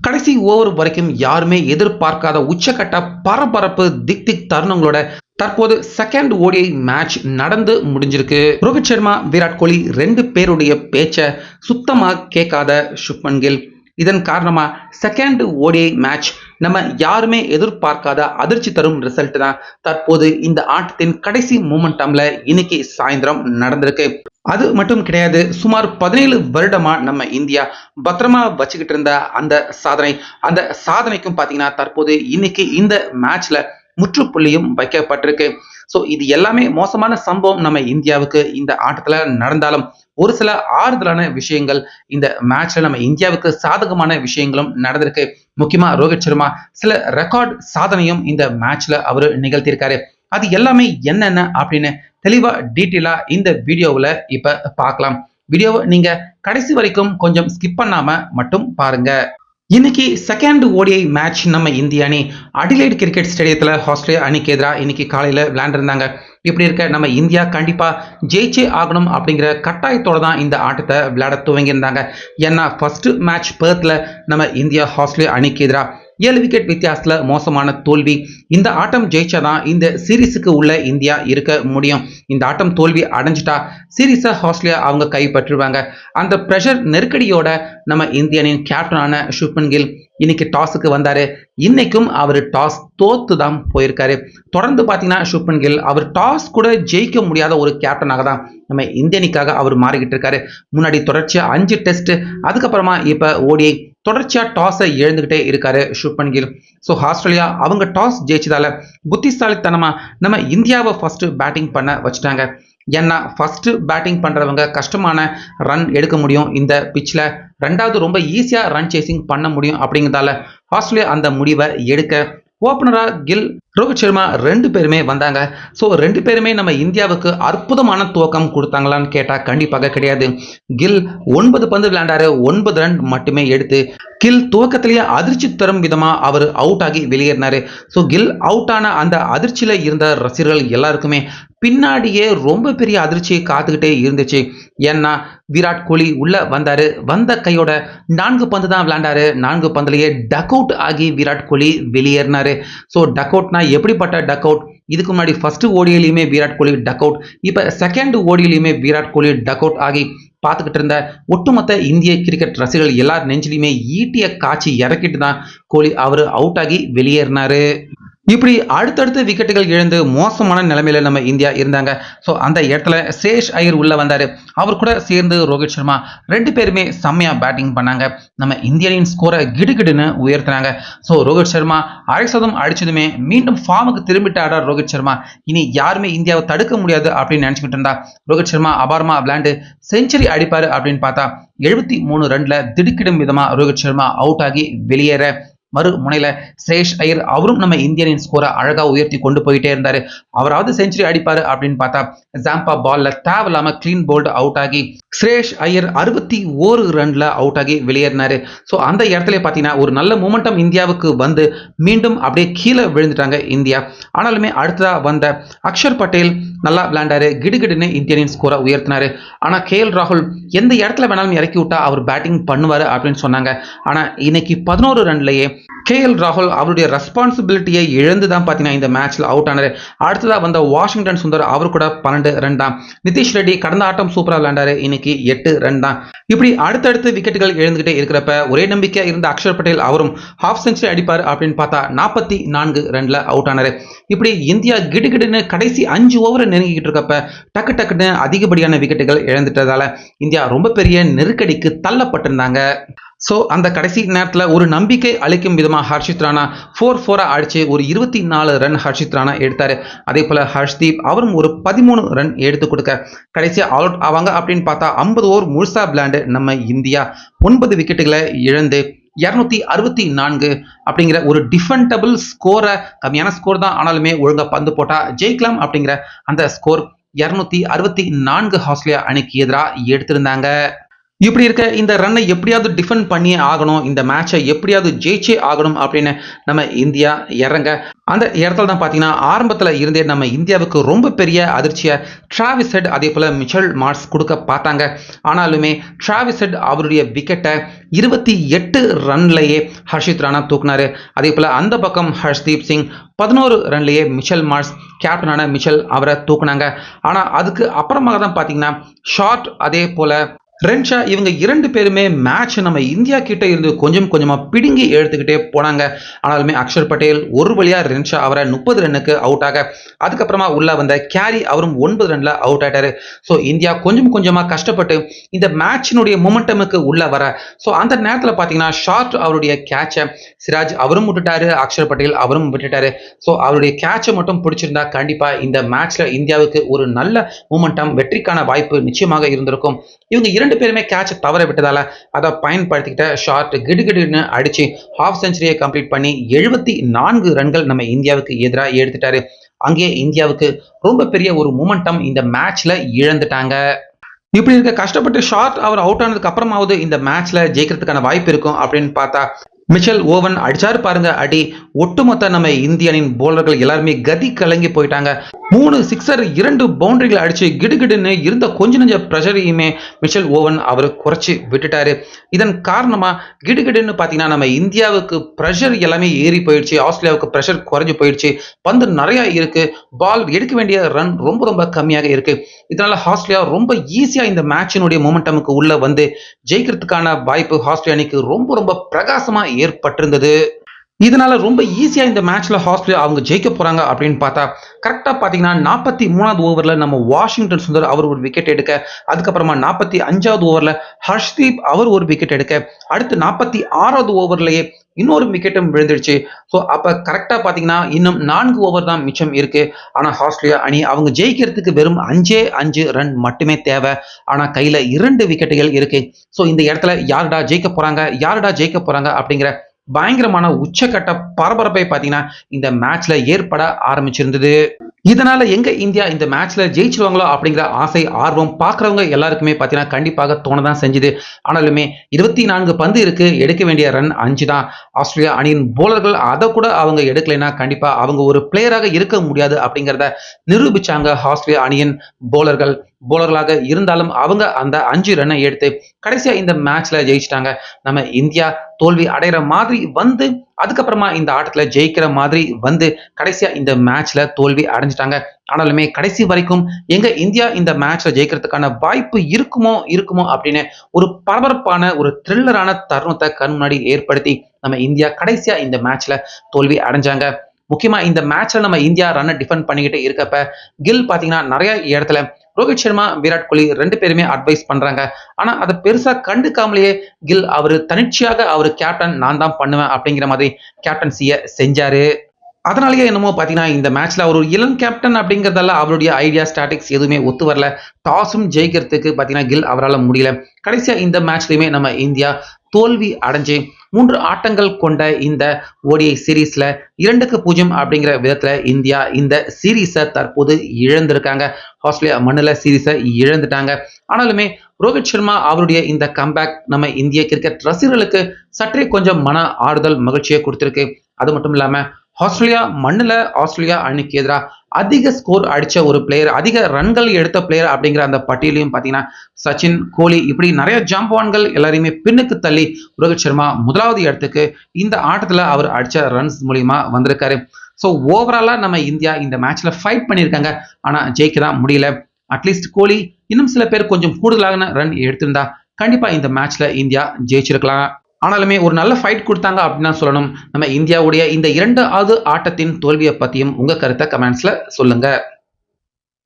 கடைசி ஓவர் வரைக்கும் யாருமே எதிர்பார்க்காத உச்சக்கட்ட பரபரப்பு திக் திக் தருணங்களோட தற்போது செகண்ட் ஓடிஐ மேட்ச் நடந்து முடிஞ்சிருக்கு. ரோஹித் சர்மா விராட் கோலி ரெண்டு பேருடைய பேச்சை சுத்தமா கேட்காத சுப்மன் கில். இதன் காரணமா செகண்ட் ஓடிஐ மேட்ச் நம்ம யாருமே எதிர்பார்க்காத அதிர்ச்சி தரும் ரிசல்ட் தான். தற்போது இந்த ஆட்டத்தின் கடைசி மூமெண்டம்ல இன்னைக்கு சாயந்தரம் நடந்திருக்கு. அது மட்டும் கிடையாது சுமார் பதினேழு வருடமா நம்ம இந்தியா பத்திரமா வச்சுக்கிட்டு இருந்த அந்த சாதனை அந்த சாதனைக்கும் பாத்தீங்கன்னா தற்போது இன்னைக்கு இந்த மேட்ச்ல முற்றுப்புள்ளியும் வைக்கப்பட்டிருக்கு. ஸோ இது எல்லாமே மோசமான சம்பவம் நம்ம இந்தியாவுக்கு இந்த ஆட்டத்தில் நடந்தாலும் ஒரு சில ஆறுதலான விஷயங்கள் இந்த மேட்ச்ல நம்ம இந்தியாவுக்கு சாதகமான விஷயங்களும் நடந்திருக்கு. முக்கியமா ரோஹித் சர்மா சில ரெக்கார்ட் சாதனையும் இந்த மேட்ச்ல அவரு நிகழ்த்தியிருக்காரு. அது எல்லாமே என்னென்ன அப்படின்னு தெளிவா டீட்டெயிலா இந்த வீடியோவில் இப்ப பார்க்கலாம். வீடியோவை நீங்க கடைசி வரைக்கும் கொஞ்சம் ஸ்கிப் பண்ணாம மட்டும் பாருங்க. இன்னைக்கு செகண்ட் ஓடிஐ மேட்ச் நம்ம இந்திய அணி அடிலைட் கிரிக்கெட் ஸ்டேடியத்தில் ஆஸ்திரேலியா அணிக்கு எதிராக இன்னைக்கு காலையில் விளையாண்டுருந்தாங்க. இப்படி இருக்க? நம்ம இந்தியா கண்டிப்பாக ஜெயிச்சே ஆகணும் அப்படிங்கிற கட்டாயத்தோட தான் இந்த ஆட்டத்தை விளையாட துவங்கியிருந்தாங்க. ஏன்னா ஃபஸ்ட்டு மேட்ச் பேர்த்தில் நம்ம இந்தியா ஆஸ்திரேலியா அணிக்கு எதிராக ஏழு விக்கெட் வித்தியாசத்தில் மோசமான தோல்வி. இந்த ஆட்டம் ஜெயிச்சாதான் இந்த சீரீஸுக்கு உள்ள இந்தியா இருக்க முடியும். இந்த ஆட்டம் தோல்வி அடைஞ்சிட்டா சீரீஸை ஆஸ்திரேலியா அவங்க கைப்பற்றுவாங்க. அந்த ப்ரெஷர் நெருக்கடியோட நம்ம இந்தியனின் கேப்டனான சுப்மன் கில் இன்னைக்கு டாஸுக்கு வந்தார். இன்னைக்கும் அவர் டாஸ் தோத்து தான் போயிருக்காரு. தொடர்ந்து பார்த்தீங்கன்னா சுப்மன் கில் அவர் டாஸ் கூட ஜெயிக்க முடியாத ஒரு கேப்டனாக தான் நம்ம இந்தியனுக்காக அவர் மாறிக்கிட்டு இருக்காரு. முன்னாடி தொடர்ச்சியாக அஞ்சு டெஸ்ட் அதுக்கப்புறமா இப்போ ஓடிஐ தொடர்ச்சியாக டாஸை எழுந்துக்கிட்டே இருக்காரு சுப்மன் கில் ஸோ ஆஸ்திரேலியா அவங்க டாஸ் ஜெயிச்சதால புத்திசாலித்தனமாக நம்ம இந்தியாவை ஃபஸ்ட்டு பேட்டிங் பண்ண வச்சுட்டாங்க. ஏன்னா ஃபஸ்ட்டு பேட்டிங் பண்ணுறவங்க கஷ்டமான ரன் எடுக்க முடியும். இந்த பிச்சில் ரெண்டாவது ரொம்ப ஈஸியாக ரன் சேசிங் பண்ண முடியும் அப்படிங்கிறதால ஆஸ்திரேலியா அந்த முடிவை எடுக்க ஓப்பனராக கில் ரோஹித் சர்மா ரெண்டு பேருமே வந்தாங்க. ஸோ ரெண்டு பேருமே நம்ம இந்தியாவுக்கு அற்புதமான துவக்கம் கொடுத்தாங்களான்னு கேட்டால் கண்டிப்பாக கிடையாது. கில் ஒன்பது பந்து விளையாண்டாரு ஒன்பது ரன் மட்டுமே எடுத்து கில் துவக்கத்திலேயே அதிர்ச்சி தரும் விதமாக அவர் அவுட் ஆகி வெளியேறினார். ஸோ கில் அவுட் ஆன அந்த அதிர்ச்சியில் இருந்த ரசிகர்கள் எல்லாருக்குமே பின்னாடியே ரொம்ப பெரிய அதிர்ச்சியை காத்துக்கிட்டே இருந்துச்சு. ஏன்னா விராட் கோலி உள்ள வந்தார். வந்த கையோட நான்கு பந்து தான் விளையாண்டாரு. நான்கு பந்துலேயே டக் அவுட் ஆகி விராட் கோலி வெளியேறினார். ஸோ டக் அவுட்னா எப்படிப்பட்ட டக் அவுட் இதுக்கு முன்னாடி ஃபர்ஸ்ட் ஓடியிலையுமே விராட் கோலி டக் அவுட் இப்போ செகண்ட் ஓடியிலையுமே விராட் கோலி டக் அவுட் ஆகி பார்த்துக்கிட்டு இருந்த ஒட்டுமொத்த இந்திய கிரிக்கெட் ரசிகர்கள் எல்லார் நெஞ்சிலையுமே ஈட்டிய காட்சி இறக்கிட்டு தான் கோலி அவர் அவுட் ஆகி வெளியேறினாரு. இப்படி அடுத்தடுத்து விக்கெட்டுகள் இழந்து மோசமான நிலைமையில நம்ம இந்தியா இருந்தாங்க. ஸோ அந்த இடத்துல சேஷ் ஐயர் உள்ள வந்தாரு. அவர் கூட சேர்ந்து ரோஹித் சர்மா ரெண்டு பேருமே செம்மையா பேட்டிங் பண்ணாங்க. நம்ம இந்தியனின் ஸ்கோரை கிடுகிடுன்னு உயர்த்தினாங்க. ஸோ ரோஹித் சர்மா அரை சதம் அடிச்சதுமே மீண்டும் ஃபார்முக்கு திரும்பிட்டாடா ரோஹித் சர்மா? இனி யாருமே இந்தியாவை தடுக்க முடியாது அப்படின்னு நினைச்சுக்கிட்டு இருந்தா ரோஹித் சர்மா அபாரமா விளையாண்டு செஞ்சுரி அடிப்பாரு அப்படின்னு பார்த்தா எழுபத்தி மூணு ரன்ல திடுக்கிடும் விதமா ரோஹித் சர்மா அவுட் ஆகி வெளியேற. மறு முனையில ஸ்ரேஷ் ஐயர் அவரும் நம்ம இந்தியனின் ஸ்கோரை அழகா உயர்த்தி கொண்டு போயிட்டே இருந்தாரு. அவராவது செஞ்சுரி அடிப்பாரு அப்படின்னு பார்த்தா ஜாம்பா பால்ல தேவையில்லாம கிளீன் போல்டு அவுட் ஆகி ஸ்ரேஷ் ஐயர் அறுபத்தி ஓரு ரன்ல அவுட் ஆகி வெளியேறினாரு. ஸோ அந்த இடத்துல பார்த்தீங்கன்னா ஒரு நல்ல மூமெண்டம் இந்தியாவுக்கு வந்து மீண்டும் அப்படியே கீழே விழுந்துட்டாங்க இந்தியா. ஆனாலுமே அடுத்ததா வந்த அக்ஷர் பட்டேல் நல்லா விளையாண்டாரு. கிடுகிடுன்னு இந்தியனின் ஸ்கோரை உயர்த்தினாரு. ஆனா கே ராகுல் எந்த இடத்துல வேணாலும் இறக்கி விட்டா அவர் பேட்டிங் பண்ணுவாரு அப்படின்னு சொன்னாங்க. ஆனா இன்னைக்கு பதினோரு ரன்லயே கே ராகுல் அவருடைய ரெஸ்பான்சிபிலிட்டியை இழந்து தான் பார்த்தீங்கன்னா இந்த மேட்ச்ல அவுட் ஆனாரு. அடுத்ததாக வந்த வாஷிங்டன் சுந்தர் அவர் கூட பன்னெண்டு ரன் தான். நிதிஷ் ரெட்டி கடந்த ஆட்டம் சூப்பராக விளையாண்டாரு இன்னைக்கு எட்டு ரன் தான். இப்படி அடுத்தடுத்து விக்கெட்டுகள் இழந்துகிட்டே இருக்கிறப்ப ஒரே நம்பிக்கையாக இருந்த அக்ஷர் பட்டேல் அவரும் ஹாஃப் செஞ்சுரி அடிப்பார் அப்படின்னு பார்த்தா நாற்பத்தி நான்கு ரன்ல அவுட் ஆனாரு. இப்படி இந்தியா கிடுகிடுன்னு கடைசி அஞ்சு ஓவரை நெருங்கிக்கிட்டு இருக்கப்ப டக்கு டக்குன்னு அதிகப்படியான விக்கெட்டுகள் இழந்துட்டதால இந்தியா ரொம்ப பெரிய நெருக்கடிக்கு தள்ளப்பட்டிருந்தாங்க. ஸோ அந்த கடைசி நேரத்தில் ஒரு நம்பிக்கை அளிக்கும் விதமாக ஹர்ஷித் ராணா ஃபோர் ஃபோராக அடிச்சு ஒரு இருபத்தி நாலு ரன் ஹர்ஷித் ராணா எடுத்தார். அதே போல் ஹர்ஷ்தீப் அவரும் ஒரு பதிமூணு ரன் எடுத்து கொடுக்க. கடைசியாக அவுட் ஆவாங்க அப்படின்னு பார்த்தா ஐம்பது ஓவர் முழுசா பிளாண்டு நம்ம இந்தியா ஒன்பது விக்கெட்டுகளை இழந்து இரநூத்தி அறுபத்தி நான்கு அப்படிங்கிற ஒரு டிஃபெண்டபிள் ஸ்கோரை கம்மியான ஸ்கோர் தான் ஆனாலுமே ஒழுங்காக பந்து போட்டால் ஜெயிக்கலாம் அப்படிங்கிற அந்த ஸ்கோர் இரநூத்தி அறுபத்தி நான்கு ஆஸ்திரேலியா அணிக்கு எதிராக எடுத்திருந்தாங்க. இப்படி இருக்க இந்த ரன்னை எப்படியாவது டிஃபெண்ட் பண்ணியே ஆகணும் இந்த மேட்சை எப்படியாவது ஜெயிச்சே ஆகணும் அப்படின்னு நம்ம இந்தியா இறங்க. அந்த இடத்துல தான் பார்த்தீங்கன்னா ஆரம்பத்தில் இருந்தே நம்ம இந்தியாவுக்கு ரொம்ப பெரிய அதிர்ச்சியை டிராவிஸ் ஹெட் அதே போல் மிச்சல் மார்க்ஸ் கொடுக்க பார்த்தாங்க. ஆனாலுமே டிராவிஸ் ஹெட் அவருடைய விக்கெட்டை இருபத்தி எட்டு ரன்லையே ஹர்ஷித் ராணா தூக்குனாரு. அதே போல் அந்த பக்கம் ஹர்ஷ்தீப் சிங் பதினோரு ரன்லேயே மிச்சல் மார்ஸ் கேப்டனான மிச்சல் அவரை தூக்குனாங்க. ஆனால் அதுக்கு அப்புறமாக தான் பார்த்தீங்கன்னா ஷார்ட் அதே போல் ரென்ஷா இவங்க இரண்டு பேருமே மேட்ச் நம்ம இந்தியா கிட்ட இருந்து கொஞ்சம் கொஞ்சமாக பிடுங்கி எடுத்துக்கிட்டே போனாங்க. ஆனாலுமே அக்ஷர் பட்டேல் ஒரு வழியாக ரென்ஷா அவரை முப்பது ரன்னுக்கு அவுட் ஆக அதுக்கப்புறமா உள்ளே வந்த கேரி அவரும் ஒன்பது ரன்ல அவுட் ஆயிட்டாரு. ஸோ இந்தியா கொஞ்சம் கொஞ்சமாக கஷ்டப்பட்டு இந்த மேட்சினுடைய மொமெண்டமுக்கு உள்ளே வர. ஸோ அந்த நேரத்தில் பார்த்தீங்கன்னா ஷார்ட் அவருடைய கேட்சை சிராஜ் அவரும் விட்டுட்டாரு அக்ஷர் பட்டேல் அவரும் விட்டுட்டாரு. ஸோ அவருடைய கேட்சை மட்டும் பிடிச்சிருந்தா கண்டிப்பாக இந்த மேட்ச்சில் இந்தியாவுக்கு ஒரு நல்ல மூமெண்டம் வெற்றிக்கான வாய்ப்பு நிச்சயமாக இருந்திருக்கும். இவங்க இரண்டு பேருமே கேட்சை தவற விட்டதால அதை பயன்படுத்திக்கிட்ட ஷார்ட் கிடுகிடுன்னு அடிச்சு ஹாஃப் செஞ்சுரியை கம்ப்ளீட் பண்ணி எழுபத்தி நான்கு ரன்கள் நம்ம இந்தியாவுக்கு எதிராக எடுத்துட்டாரு. அங்கே இந்தியாவுக்கு ரொம்ப பெரிய ஒரு மூமெண்டம் இந்த மேட்ச்ல இழந்துட்டாங்க. இப்படி இருக்க கஷ்டப்பட்டு ஷார்ட் அவர் அவுட் ஆனதுக்கு அப்புறமாவது இந்த மேட்ச்ல ஜெயிக்கிறதுக்கான வாய்ப்பு இருக்கும் அப்படின்னு பார்த்தா மிச்சல் ஓவன் அடிச்சாரு பாருங்க. அடி ஒட்டுமொத்த நம்ம இந்திய போலர்கள் எல்லாருமே கதி கலங்கி போயிட்டாங்க. மூணு சிக்ஸர் இரண்டு பவுண்டரிகளை அடிச்சு கிடுகிடுன்னு இருந்த கொஞ்ச நெஞ்ச ப்ரெஷரையுமே மிச்சல் ஓவன் அவர் குறைச்சி விட்டுட்டாரு. இதன் காரணமா கிடுகிடுன்னு பார்த்தீங்கன்னா நம்ம இந்தியாவுக்கு ப்ரெஷர் எல்லாமே ஏறி போயிடுச்சு. ஆஸ்திரேலியாவுக்கு ப்ரெஷர் குறைஞ்சு போயிடுச்சு. பந்து நிறைய இருக்கு. பால் எடுக்க வேண்டிய ரன் ரொம்ப ரொம்ப கம்மியாக இருக்கு. இதனால ஆஸ்திரேலியா ரொம்ப ஈஸியா இந்த மேட்சினுடைய மொமெண்டமுக்கு உள்ள வந்து ஜெயிக்கிறதுக்கான வாய்ப்பு ஆஸ்திரேலியா அணிக்கு ரொம்ப ரொம்ப பிரகாசமா ஏற்பட்டிருந்தது. இதனால ரொம்ப ஈஸியாக இந்த மேட்ச்ல ஆஸ்திரேலியா அவங்க ஜெயிக்க போறாங்க அப்படின்னு பார்த்தா கரெக்டாக பார்த்தீங்கன்னா நாற்பத்தி மூணாவது ஓவரில் நம்ம வாஷிங்டன் சுந்தர் அவர் ஒரு விக்கெட் எடுக்க அதுக்கப்புறமா நாற்பத்தி அஞ்சாவது ஓவர்ல ஹர்ஷ்தீப் அவர் ஒரு விக்கெட் எடுக்க அடுத்து நாற்பத்தி ஆறாவது ஓவர்லயே இன்னொரு விக்கெட்டும் விழுந்துடுச்சு ஸோ அப்போ கரெக்டாக பார்த்தீங்கன்னா இன்னும் நான்கு ஓவர் தான் மிச்சம் இருக்கு. ஆனால் ஆஸ்திரேலியா அணி அவங்க ஜெயிக்கிறதுக்கு வெறும் அஞ்சே அஞ்சு ரன் மட்டுமே தேவை. ஆனால் கையில் இரண்டு விக்கெட்டுகள் இருக்குது ஸோ இந்த இடத்துல யாருடா ஜெயிக்க போறாங்க யாருடா ஜெயிக்க போகிறாங்க அப்படிங்கிற பயங்கரமான உச்சக்கட்ட பரபரப்பை பார்த்தீங்கன்னா இந்த மேட்ச்ல ஏற்பட ஆரம்பிச்சிருந்தது. இதனால எங்க இந்தியா இந்த மேட்ச்ல ஜெயிச்சிருவாங்களோ அப்படிங்கிற ஆசை ஆர்வம் பார்க்குறவங்க எல்லாருக்குமே பார்த்தீங்கன்னா கண்டிப்பாக தோணதான் செஞ்சுது. ஆனாலுமே இருபத்தி நான்கு பந்து இருக்கு எடுக்க வேண்டிய ரன் அஞ்சு தான் ஆஸ்திரேலியா அணியின் போலர்கள் அதை கூட அவங்க எடுக்கலைன்னா கண்டிப்பா அவங்க ஒரு பிளேயராக இருக்க முடியாது அப்படிங்கிறத நிரூபிச்சாங்க ஆஸ்திரேலியா அணியின் போலர்கள் போலர்களாக இருந்தாலும் அவங்க அந்த அஞ்சு ரன்னை எடுத்து கடைசியா இந்த மேட்ச்ல ஜெயிச்சிட்டாங்க. நம்ம இந்தியா தோல்வி அடைகிற மாதிரி வந்து அதுக்கப்புறமா இந்த ஆட்டத்துல ஜெயிக்கிற மாதிரி வந்து கடைசியா இந்த மேட்ச்ல தோல்வி அடைஞ்சிட்டாங்க. ஆனாலுமே கடைசி வரைக்கும் எங்க இந்தியா இந்த மேட்ச்ல ஜெயிக்கிறதுக்கான வாய்ப்பு இருக்குமோ இருக்குமோ அப்படின்னு ஒரு பரபரப்பான ஒரு த்ரில்லரான தருணத்தை கண் முன்னாடி ஏற்படுத்தி நம்ம இந்தியா கடைசியா இந்த மேட்ச்ல தோல்வி அடைஞ்சாங்க. முக்கியமா இந்த மேட்ச்ல நம்ம இந்தியா ரன்னை டிஃபெண்ட் பண்ணிக்கிட்டு இருக்கப்ப கில் பாத்தீங்கன்னா நிறைய இடத்துல ரோஹித் சர்மா விராட் கோலி ரெண்டு பேருமே அட்வைஸ் பண்றாங்க. ஆனா அதை பெருசா கண்டுக்காமலேயே கில் அவரு தனிச்சையாக அவர் கேப்டன் நான் தான் பண்ணுவேன் அப்படிங்கிற மாதிரி கேப்டன்சியை செஞ்சாரு. அதனாலேயே என்னமோ பார்த்தீங்கன்னா இந்த மேட்ச்ல அவர் ஒரு இளம் கேப்டன் அப்படிங்கிறதால அவருடைய ஐடியா ஸ்டாட்டிக்ஸ் எதுவுமே ஒத்து வரல. டாஸும் ஜெயிக்கிறதுக்கு பார்த்தீங்கன்னா கில் அவரால் முடியல. கடைசியா இந்த மேட்ச்லயுமே நம்ம இந்தியா தோல்வி அடைஞ்சு மூன்று ஆட்டங்கள் கொண்ட இந்த ஓடிஐ சீரீஸ்ல இரண்டுக்கு பூஜ்ஜியம் அப்படிங்கிற விதத்துல இந்தியா இந்த சீரீஸை தற்போது இழந்திருக்காங்க. ஆஸ்திரேலியா மண்ணில் சீரீஸை இழந்துட்டாங்க. ஆனாலுமே ரோஹித் சர்மா அவருடைய இந்த கம்பேக் நம்ம இந்திய கிரிக்கெட் ரசிகர்களுக்கு சற்றே கொஞ்சம் மன ஆறுதல் மகிழ்ச்சியை கொடுத்திருக்கு. அது மட்டும் இல்லாமல் ஆஸ்திரேலியா மண்ணில் ஆஸ்திரேலியா அணிக்கு எதிராக அதிக ஸ்கோர் அடிச்ச ஒரு பிளேயர் அதிக ரன்கள் எடுத்த பிளேயர் அப்படிங்கிற அந்த பட்டியலையும் பார்த்தீங்கன்னா சச்சின் கோலி இப்படி நிறைய ஜாம்பவான்கள் எல்லாரையுமே பின்னுக்கு தள்ளி ரோஹித் சர்மா முதலாவது இடத்துக்கு இந்த ஆட்டத்தில் அவர் அடிச்ச ரன்ஸ் மூலியமா வந்திருக்காரு. ஸோ ஓவராலாக நம்ம இந்தியா இந்த மேட்ச்சில் ஃபைட் பண்ணியிருக்காங்க. ஆனால் ஜெயிக்க தான் முடியல அட்லீஸ்ட் கோலி இன்னும் சில பேர் கொஞ்சம் கூடுதலான ரன் எடுத்திருந்தா கண்டிப்பாக இந்த மேட்ச்சில் இந்தியா ஜெயிச்சிருக்கலாம். ஆனாலுமே ஒரு நல்ல ஃபைட் கொடுத்தாங்க அப்படின்னு தான் சொல்லணும். நம்ம இந்தியாவுடைய இந்த இரண்டாவது ஆட்டத்தின் தோல்வியை பத்தியும் உங்க கருத்தை கமெண்ட்ஸ்ல சொல்லுங்க.